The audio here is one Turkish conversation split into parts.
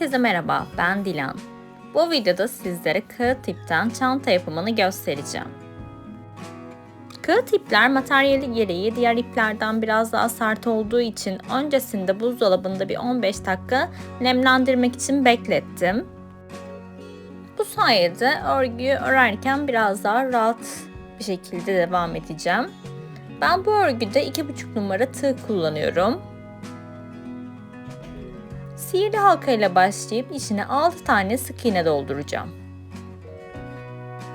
Herkese merhaba, ben Dilan. Bu videoda sizlere kağıt ipten çanta yapımını göstereceğim. Kağıt ipler materyali gereği diğer iplerden biraz daha sert olduğu için öncesinde buzdolabında bir 15 dakika nemlendirmek için beklettim. Bu sayede örgüyü örerken biraz daha rahat bir şekilde devam edeceğim. Ben bu örgüde 2,5 numara tığ kullanıyorum. Sihirli halka ile başlayıp içine 6 tane sık iğne dolduracağım.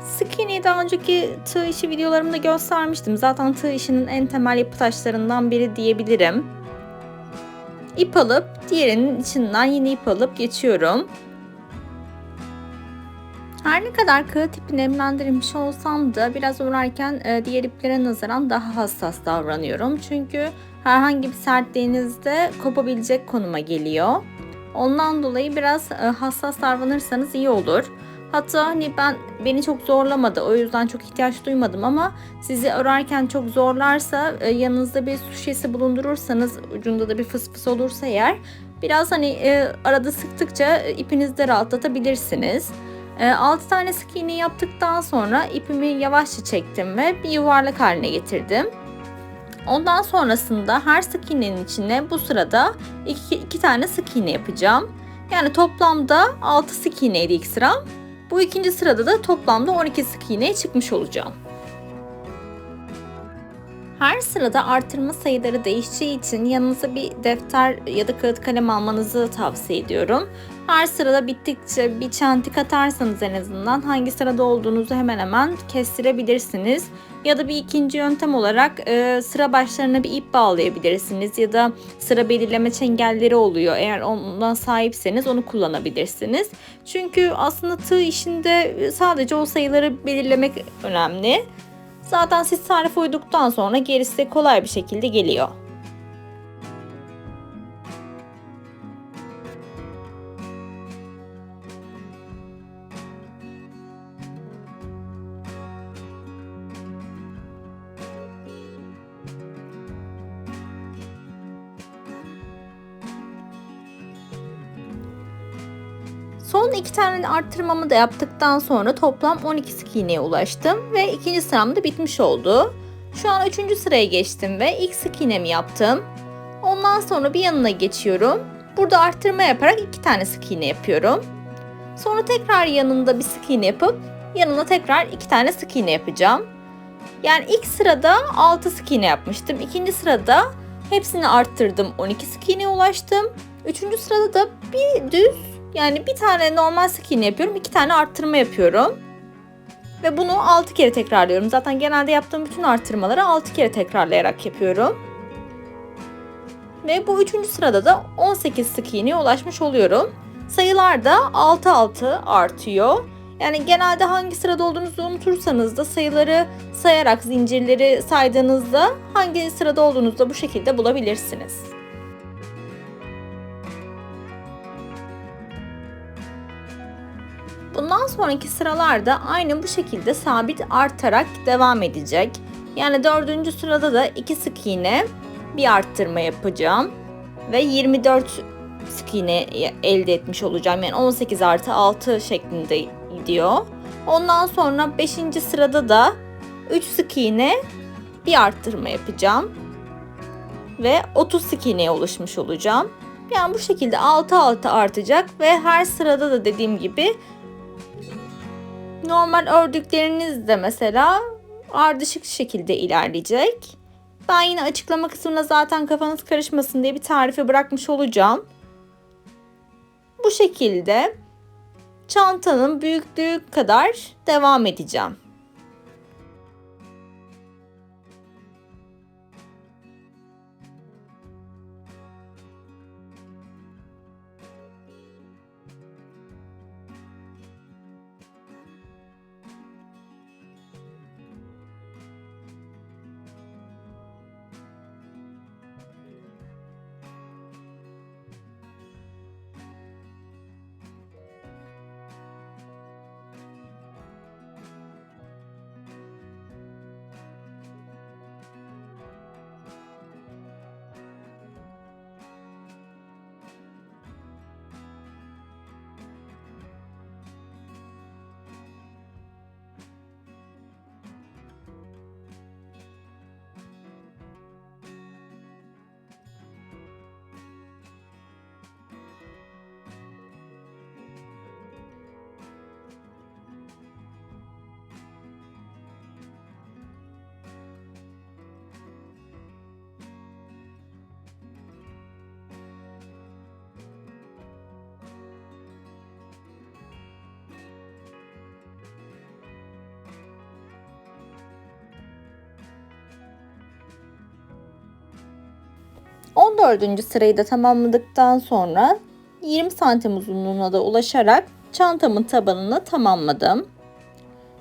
Sık iğneyi daha önceki tığ işi videolarımda göstermiştim. Zaten tığ işinin en temel yapı taşlarından biri diyebilirim. İp alıp diğerinin içinden yine ip alıp geçiyorum. Her ne kadar kağıt ipi nemlendirilmiş olsam da biraz örerken e, diğer iplere nazaran daha hassas davranıyorum. Çünkü herhangi bir sertliğinizde kopabilecek konuma geliyor. Ondan dolayı biraz e, hassas davranırsanız iyi olur. Hatta hani ben beni çok zorlamadı. O yüzden çok ihtiyaç duymadım ama sizi örerken çok zorlarsa e, yanınızda bir su şişesi bulundurursanız ucunda da bir fıs fıs olursa eğer biraz hani e, arada sıktıkça ipinizi de rahatlatabilirsiniz. 6 tane sık iğne yaptıktan sonra ipimi yavaşça çektim ve bir yuvarlak haline getirdim. Ondan sonrasında her sık iğnenin içine bu sırada iki, iki tane sık iğne yapacağım. Yani toplamda 6 sık iğneydi ilk sıram. Bu ikinci sırada da toplamda 12 sık iğneye çıkmış olacağım. Her sırada artırma sayıları değişeceği için yanınıza bir defter ya da kağıt kalem almanızı tavsiye ediyorum. Her sırada bittikçe bir çentik atarsanız en azından hangi sırada olduğunuzu hemen hemen kestirebilirsiniz. Ya da bir ikinci yöntem olarak e, sıra başlarına bir ip bağlayabilirsiniz ya da sıra belirleme çengelleri oluyor. Eğer ondan sahipseniz onu kullanabilirsiniz. Çünkü aslında tığ işinde sadece o sayıları belirlemek önemli. Zaten siz tarif uyduktan sonra gerisi kolay bir şekilde geliyor. Son iki tane arttırmamı da yaptıktan sonra toplam 12 sık iğneye ulaştım ve ikinci sıram da bitmiş oldu. Şu an üçüncü sıraya geçtim ve ilk sık iğnemi yaptım. Ondan sonra bir yanına geçiyorum. Burada arttırma yaparak iki tane sık iğne yapıyorum. Sonra tekrar yanında bir sık iğne yapıp yanına tekrar iki tane sık iğne yapacağım. Yani ilk sırada 6 sık iğne yapmıştım. İkinci sırada hepsini arttırdım. 12 sık iğneye ulaştım. Üçüncü sırada da bir düz yani bir tane normal sık iğne yapıyorum. iki tane arttırma yapıyorum. Ve bunu 6 kere tekrarlıyorum. Zaten genelde yaptığım bütün arttırmaları 6 kere tekrarlayarak yapıyorum. Ve bu üçüncü sırada da 18 sık iğneye ulaşmış oluyorum. Sayılar da 6 6 artıyor. Yani genelde hangi sırada olduğunuzu unutursanız da sayıları sayarak zincirleri saydığınızda hangi sırada olduğunuzu da bu şekilde bulabilirsiniz. Bundan sonraki sıralarda aynı bu şekilde sabit artarak devam edecek. Yani dördüncü sırada da iki sık iğne bir arttırma yapacağım. Ve 24 sık iğne elde etmiş olacağım. Yani 18 artı 6 şeklinde gidiyor. Ondan sonra 5. sırada da 3 sık iğne bir arttırma yapacağım. Ve 30 sık iğneye ulaşmış olacağım. Yani bu şekilde 6 6 artacak ve her sırada da dediğim gibi Normal ördükleriniz de mesela ardışık şekilde ilerleyecek. Ben yine açıklama kısmına zaten kafanız karışmasın diye bir tarifi bırakmış olacağım. Bu şekilde çantanın büyüklüğü kadar devam edeceğim. 14. sırayı da tamamladıktan sonra 20 santim uzunluğuna da ulaşarak çantamın tabanını tamamladım.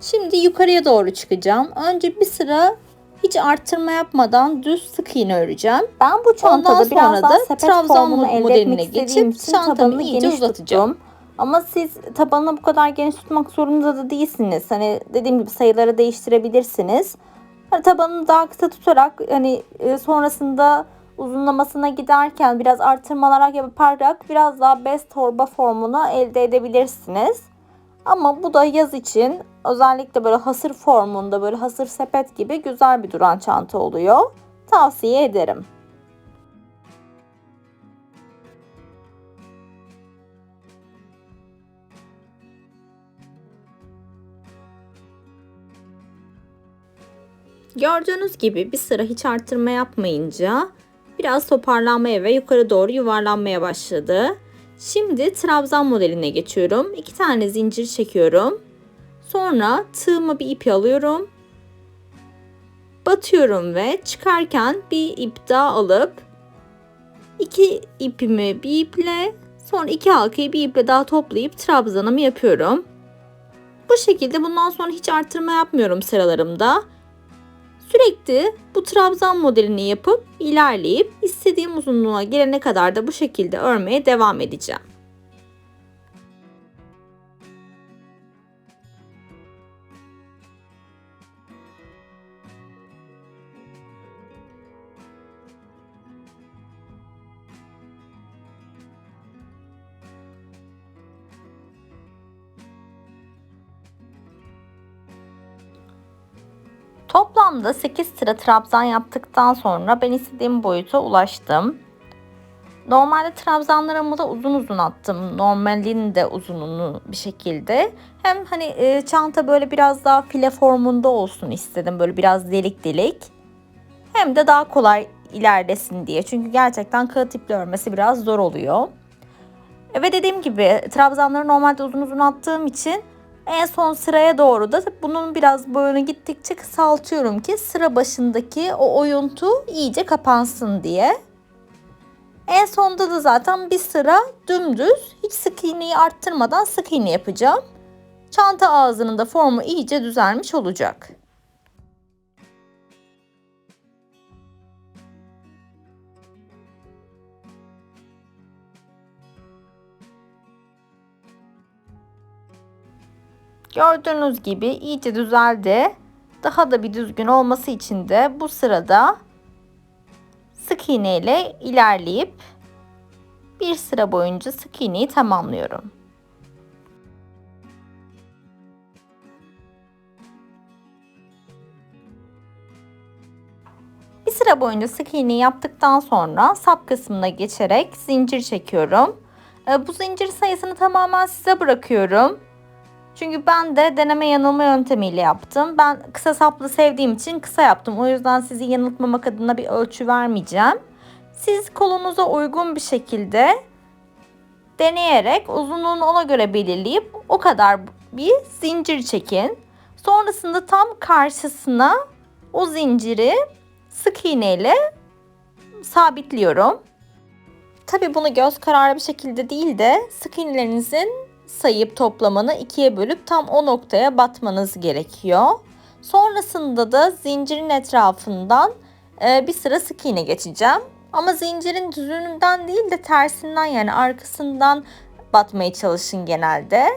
Şimdi yukarıya doğru çıkacağım. Önce bir sıra hiç arttırma yapmadan düz sık iğne öreceğim. Ben bu çantada Ondan biraz sonra daha da sepet trabzan modeline geçip çantamı iyice uzatacağım. tuttum. Ama siz tabanını bu kadar geniş tutmak zorunda da değilsiniz. Hani dediğim gibi sayıları değiştirebilirsiniz. Hani tabanını daha kısa tutarak hani e, sonrasında uzunlamasına giderken biraz artırmalar yaparak biraz daha bez torba formunu elde edebilirsiniz. Ama bu da yaz için özellikle böyle hasır formunda böyle hasır sepet gibi güzel bir duran çanta oluyor. Tavsiye ederim. Gördüğünüz gibi bir sıra hiç arttırma yapmayınca biraz toparlanmaya ve yukarı doğru yuvarlanmaya başladı. Şimdi trabzan modeline geçiyorum. İki tane zincir çekiyorum. Sonra tığıma bir ip alıyorum. Batıyorum ve çıkarken bir ip daha alıp iki ipimi bir iple sonra iki halkayı bir iple daha toplayıp trabzanımı yapıyorum. Bu şekilde bundan sonra hiç arttırma yapmıyorum sıralarımda. Sürekli bu trabzan modelini yapıp ilerleyip istediğim uzunluğa gelene kadar da bu şekilde örmeye devam edeceğim. Toplamda 8 sıra trabzan yaptıktan sonra ben istediğim boyuta ulaştım. Normalde trabzanlarımı da uzun uzun attım. Normalin de uzununu bir şekilde. Hem hani e, çanta böyle biraz daha file formunda olsun istedim. Böyle biraz delik delik. Hem de daha kolay ilerlesin diye. Çünkü gerçekten kağıt iple örmesi biraz zor oluyor. E, ve dediğim gibi trabzanları normalde uzun uzun attığım için en son sıraya doğru da bunun biraz boyunu gittikçe kısaltıyorum ki sıra başındaki o oyuntu iyice kapansın diye. En sonda da zaten bir sıra dümdüz hiç sık iğneyi arttırmadan sık iğne yapacağım. Çanta ağzının da formu iyice düzelmiş olacak. Gördüğünüz gibi iyice düzeldi. Daha da bir düzgün olması için de bu sırada sık iğne ile ilerleyip bir sıra boyunca sık iğneyi tamamlıyorum. Bir sıra boyunca sık iğneyi yaptıktan sonra sap kısmına geçerek zincir çekiyorum. Bu zincir sayısını tamamen size bırakıyorum. Çünkü ben de deneme yanılma yöntemiyle yaptım. Ben kısa saplı sevdiğim için kısa yaptım. O yüzden sizi yanıltmamak adına bir ölçü vermeyeceğim. Siz kolunuza uygun bir şekilde deneyerek uzunluğunu ona göre belirleyip o kadar bir zincir çekin. Sonrasında tam karşısına o zinciri sık iğneyle sabitliyorum. Tabi bunu göz kararı bir şekilde değil de sık iğnelerinizin sayıp toplamanı ikiye bölüp tam o noktaya batmanız gerekiyor. Sonrasında da zincirin etrafından e, bir sıra sık iğne geçeceğim. Ama zincirin düzününden değil de tersinden yani arkasından batmaya çalışın genelde.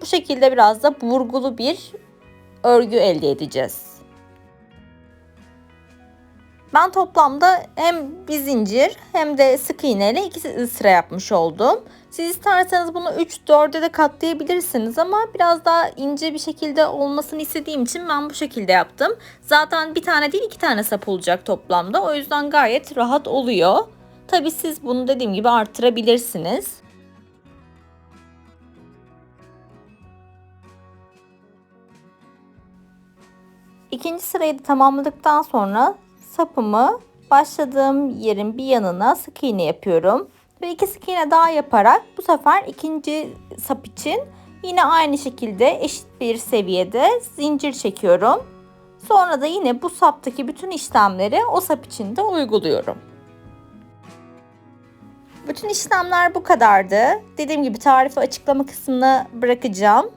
Bu şekilde biraz da vurgulu bir örgü elde edeceğiz. Ben toplamda hem bir zincir hem de sık iğne ile iki sıra yapmış oldum. Siz isterseniz bunu 3-4'e de katlayabilirsiniz ama biraz daha ince bir şekilde olmasını istediğim için ben bu şekilde yaptım. Zaten bir tane değil iki tane sap olacak toplamda. O yüzden gayet rahat oluyor. Tabi siz bunu dediğim gibi arttırabilirsiniz. İkinci sırayı da tamamladıktan sonra sapımı başladığım yerin bir yanına sık iğne yapıyorum. Ve iki sık iğne daha yaparak bu sefer ikinci sap için yine aynı şekilde eşit bir seviyede zincir çekiyorum. Sonra da yine bu saptaki bütün işlemleri o sap için de uyguluyorum. Bütün işlemler bu kadardı. Dediğim gibi tarifi açıklama kısmına bırakacağım.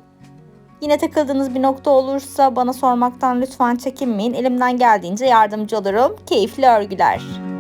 Yine takıldığınız bir nokta olursa bana sormaktan lütfen çekinmeyin. Elimden geldiğince yardımcı olurum. Keyifli örgüler.